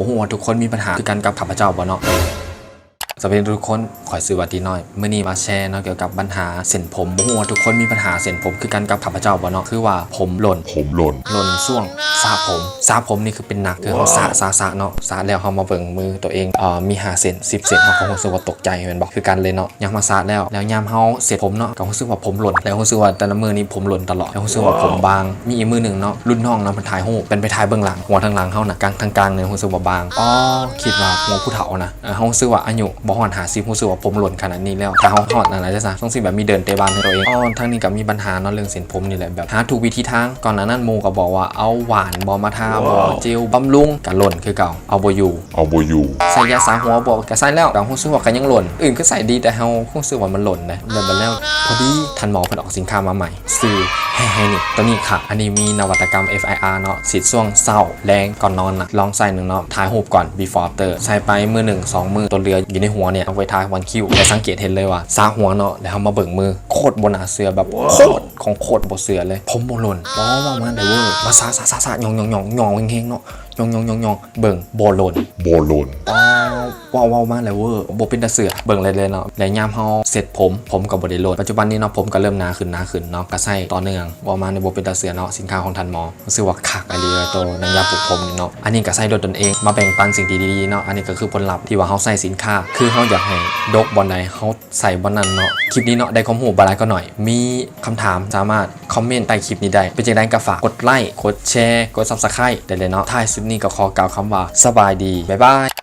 บ่ฮู้ว่าทุกคนมีปัญหาคือกันกับข้าพเจ้าบ่เนาะ สวัสดีทุกคนขอยซื้อวัดดีน้อยมื้อนี้มาแชร์เนาะเกี่ยวกับปัญหาเส้นผมบ่ฮู้ว่าทุกคนมีปัญหาเส้นผมคือกันกับข้าพเจ้าบ่เนาะคือว่าผมหล่นผมหล่นหล่นช่วงสระผมสระผมนี่คือเป็นหนักคือเขาสระสระสระเนาะสระแล้วเขามาเบิ่งมือตัวเองเอ่อมีหาเซนสิบเซนเขาก็รู้สึกว่าตกใจแม่นบอกคือกันเลยเนาะยามมาสระแล้วแล้วยามเฮาเสร็จผมเนาะก็รู้สึกว่าผมหล่นแล้วรู้สึกว่าแต่ละมือนี้ผมหล่นตลอดแล้วรู้สึกว่าผมบาง มีอีกมือหนึ่งเนาะรุ่นน้องเนาะมันถ่ายรูปเป็นไปถ่ายเบื้องหลังหัวทางหลังเฮาน่ะกลางทางกลางเนี่ยรู้สึกว่าบางอ๋อคิดว่าหัวผู้เฒ่านะเออเฮารู้สึกว่าอายุบ่ฮอด50รู้สึกว่าผมหล่นขนาดนี้แล้วถ้าเฮาฮอดอะไรจังซั่นต้องสิแบบมีเดินเตะบานให้ตัวเองอ๋อทางนี้ก็มีปัญหาเนาะเรื่องเส้นผมนี่แหละแบบหาทุกวิธีทางก่อนหน้านั้นโมก็บอกว่าเอาหวานบอมาทาบอเจลบำรุงกันหล่นคือเก่าเอาบอยู่เอาโบอยู่ใส่ยาสาหัวบอกกะใส่แล้วแต่รู้สึกว่ากันยังหล่นอื่นก็ใส่ดีแต่เฮารู้สึกว่ามันหล่นนะแล้วบัดแล้วพอดีทันหมอเพิ่นออกสินค้ามาใหม่ซื้อแฮๆนี่ตัวนี้ค่ะ อันนี้มีนวัตกรรม FIR เนาะสีดช่วงเศร้าแรงก่อนนอนนะลองใส่หนึ่งเนาะถ่ายรูปก่อน before after ใส่ไปมือหนึ่งสองมือตัวเรืออยู่ในหัวเนี่ยเอาไว้ทาวันคิ้วแต่สังเกตเห็นเลยว่าซาหัวเนาะแล้วเฮามาเบิ่งมือโคตรบนหนาเสือแบบโคตรของโคตรบนเสือเลย ผมบ่หล่นว้าวว่ามันได้เวอร์มาซาซาซาซาหยองหยองหยองหยองเฮงๆเนาะหยองหยองหยองหยองเบิ่งบ่หล่นโบหล่น ว้าววาวมากเลยเวอร์บ่เป็นตาเสือเบิ่งเลยเลยเนาะและยามเฮาเสร็จผมผมก็บ่ได้โหลดปัจจุบันนี้เนาะผมก็เริ่มหนาขึ้นหนาขึ้นเนาะก็ใส่ต่อเนื่องว่ามาในบ่เป็นตาเสือเนาะสินค้าของทันหมอรู้สึกว่าคักอะไรเลยตัวน้ำยาปลุกผมนี่เนาะอันนี้ก็ใส่โดยตนเองมาแบ่งปันสิ่งดีๆเนาะอันนี้ก็คือผลลัพธ์ที่ว่าเฮาใส่สินค้า คือเฮาอยากให้ดกบ่อนใดเฮาใส่บ่อนนั้นเนาะคลิปนี้เนาะได้ความรู้บ่หลายก็หน่อย มีคำถามสามารถคอมเมนต์ใต้คลิปนี้ได้เป็นจังได๋ก็ฝากกดไลค์กดแชร์กด Subscribe ได้เลยเนาะท้ายสุดนี้ก็ขอกล่าวคำว่าสบายดีบ๊ายบาย